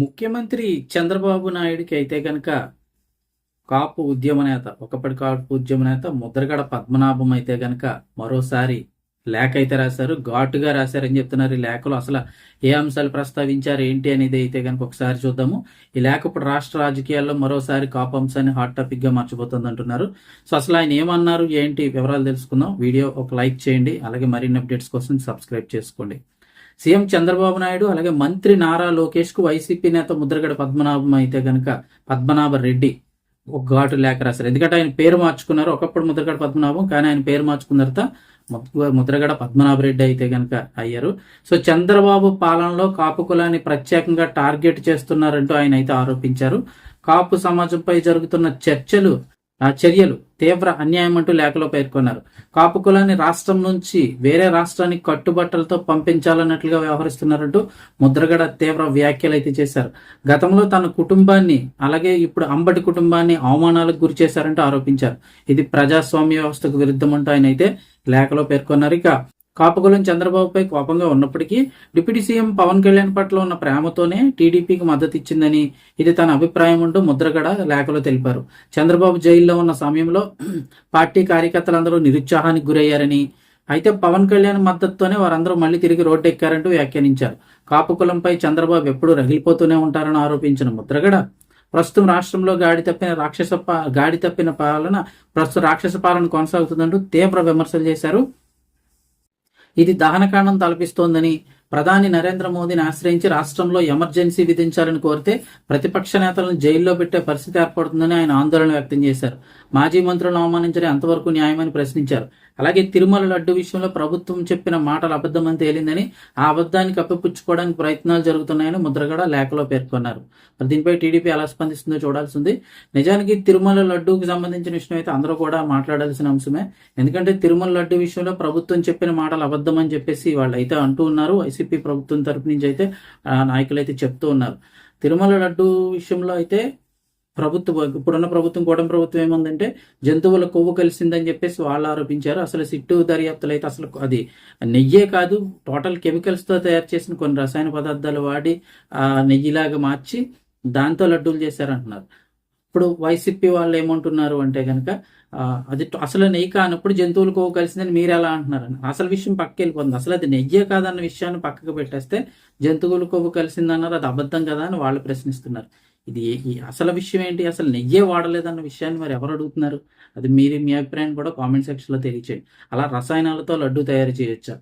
ముఖ్యమంత్రి చంద్రబాబు నాయుడికి అయితే కనుక కాపు ఉద్యమ నేత ఒకప్పటి కాపు ఉద్యమ నేత ముద్రగడ పద్మనాభం అయితే కనుక మరోసారి లేఖ అయితే రాశారు. ఘాటుగా రాశారని చెప్తున్నారు. ఈ లేఖలో అసలు ఏ అంశాలు ప్రస్తావించారు ఏంటి అనేది అయితే కనుక ఒకసారి చూద్దాము. ఈ లేఖ ఇప్పుడు రాష్ట్ర రాజకీయాల్లో మరోసారి కాపు అంశాన్ని హాట్ టాపిక్గా అంటున్నారు. సో అసలు ఆయన ఏమన్నారు ఏంటి వివరాలు తెలుసుకుందాం. వీడియో ఒక లైక్ చేయండి అలాగే మరిన్ని అప్డేట్స్ కోసం సబ్స్క్రైబ్ చేసుకోండి. సీఎం చంద్రబాబు నాయుడు అలాగే మంత్రి నారా లోకేష్కు వైసీపీ నేత ముద్రగడ పద్మనాభం అయితే కనుక పద్మనాభ రెడ్డి ఒక ఘాటు లేఖ రాశారు. ఎందుకంటే ఆయన పేరు మార్చుకున్నారు. ఒకప్పుడు ముద్రగడ పద్మనాభం కానీ ఆయన పేరు మార్చుకున్న తర్వాత ముద్రగడ పద్మనాభరెడ్డి అయితే కనుక అయ్యారు. సో చంద్రబాబు పాలనలో కాపు కులాన్ని ప్రత్యేకంగా టార్గెట్ చేస్తున్నారంటూ ఆయన అయితే ఆరోపించారు. కాపు సమాజంపై జరుగుతున్న చర్చలు ఆ చర్యలు తీవ్ర అన్యాయం అంటూ లేఖలో పేర్కొన్నారు. కాపు కులాన్ని రాష్ట్రం నుంచి వేరే రాష్ట్రానికి కట్టుబట్టలతో పంపించాలన్నట్లుగా వ్యవహరిస్తున్నారంటూ ముద్రగడ తీవ్ర వ్యాఖ్యలు అయితే చేశారు. గతంలో తన కుటుంబాన్ని అలాగే ఇప్పుడు అంబటి కుటుంబాన్ని అవమానాలకు గురి చేశారంటూ ఆరోపించారు. ఇది ప్రజాస్వామ్య వ్యవస్థకు విరుద్ధం అంటూ ఆయన అయితే లేఖలో పేర్కొన్నారు. ఇక కాపుకులం చంద్రబాబుపై కోపంగా ఉన్నప్పటికీ డిప్యూటీ సీఎం పవన్ కళ్యాణ్ పట్ల ఉన్న ప్రేమతోనే టీడీపీకి మద్దతు ఇచ్చిందని ఇది తన అభిప్రాయం అంటూ ముద్రగడ లేఖలో తెలిపారు. చంద్రబాబు జైల్లో ఉన్న సమయంలో పార్టీ కార్యకర్తలందరూ నిరుత్సాహానికి గురయ్యారని అయితే పవన్ కళ్యాణ్ మద్దతుతోనే వారందరూ మళ్ళీ తిరిగి రోడ్డు ఎక్కారంటూ వ్యాఖ్యానించారు. కాపుకులంపై చంద్రబాబు ఎప్పుడూ రగిలిపోతూనే ఉంటారని ఆరోపించిన ముద్రగడ ప్రస్తుతం రాష్ట్రంలో గాడి తప్పిన రాక్షస పా- గాడి తప్పిన పాలన ప్రస్తుత రాక్షస పాలన కొనసాగుతుందంటూ తీవ్ర విమర్శలు చేశారు. ఇది దహనకాండం తలపిస్తోందని ప్రధాని నరేంద్ర మోదీని ఆశ్రయించి రాష్ట్రంలో ఎమర్జెన్సీ విధించాలని కోరితే ప్రతిపక్ష నేతలను జైల్లో పెట్టే పరిస్థితి ఏర్పడుతుందని ఆయన ఆందోళన వ్యక్తం చేశారు. మాజీ మంత్రులను అవమానించడం ఎంతవరకు న్యాయమని ప్రశ్నించారు. అలాగే తిరుమల లడ్డు విషయంలో ప్రభుత్వం చెప్పిన మాటలు అబద్ధమని తేలిందని ఆ అబద్ధాన్ని కప్పిపుచ్చుకోవడానికి ప్రయత్నాలు జరుగుతున్నాయని ముద్రగడ లేఖలో పేర్కొన్నారు. మరి దీనిపై టీడీపీ ఎలా స్పందిస్తుందో చూడాల్సింది నిజానికి తిరుమల లడ్డూకి సంబంధించిన విషయం అయితే అందరూ కూడా మాట్లాడాల్సిన అంశమే. ఎందుకంటే తిరుమల లడ్డు విషయంలో ప్రభుత్వం చెప్పిన మాటలు అబద్దమని చెప్పేసి వాళ్ళు అయితే అంటూ ఉన్నారు. వైసీపీ ప్రభుత్వం తరపు నుంచి అయితే ఆ నాయకులు అయితే చెప్తూ ఉన్నారు. తిరుమల లడ్డు విషయంలో అయితే ప్రభుత్వం ఇప్పుడున్న ప్రభుత్వం కూటమి ప్రభుత్వం ఏముందంటే జంతువుల కొవ్వు కలిసిందని చెప్పేసి వాళ్ళు ఆరోపించారు. అసలు సిట్టు దర్యాప్తులు అయితే అసలు అది నెయ్యే కాదు టోటల్ కెమికల్స్తో తయారు చేసిన కొన్ని రసాయన పదార్థాలు వాడి ఆ నెయ్యిలాగా మార్చి దాంతో లడ్డూలు చేశారంటున్నారు. ఇప్పుడు వైసీపీ వాళ్ళు ఏమంటున్నారు అంటే కనుక అది అసలు నెయ్యి కానప్పుడు జంతువులకు కలిసిందని మీరు ఎలా అంటున్నారు అసలు విషయం పక్కకి వెళ్ళిపోతుంది అసలు అది నెయ్యే కాదన్న విషయాన్ని పక్కకు పెట్టేస్తే జంతువులు కొవ్వు కలిసిందన్నారు అది అబద్ధం కదా అని వాళ్ళు ప్రశ్నిస్తున్నారు. ఇది అసలు విషయం ఏంటి? అసలు నెయ్యే వాడలేదన్న విషయాన్ని మరి ఎవరు అడుగుతున్నారు? అది మీరు మీ అభిప్రాయం కూడా కామెంట్ సెక్షన్లో తెలియచేయండి. అలా రసాయనాలతో లడ్డు తయారు చేయొచ్చా?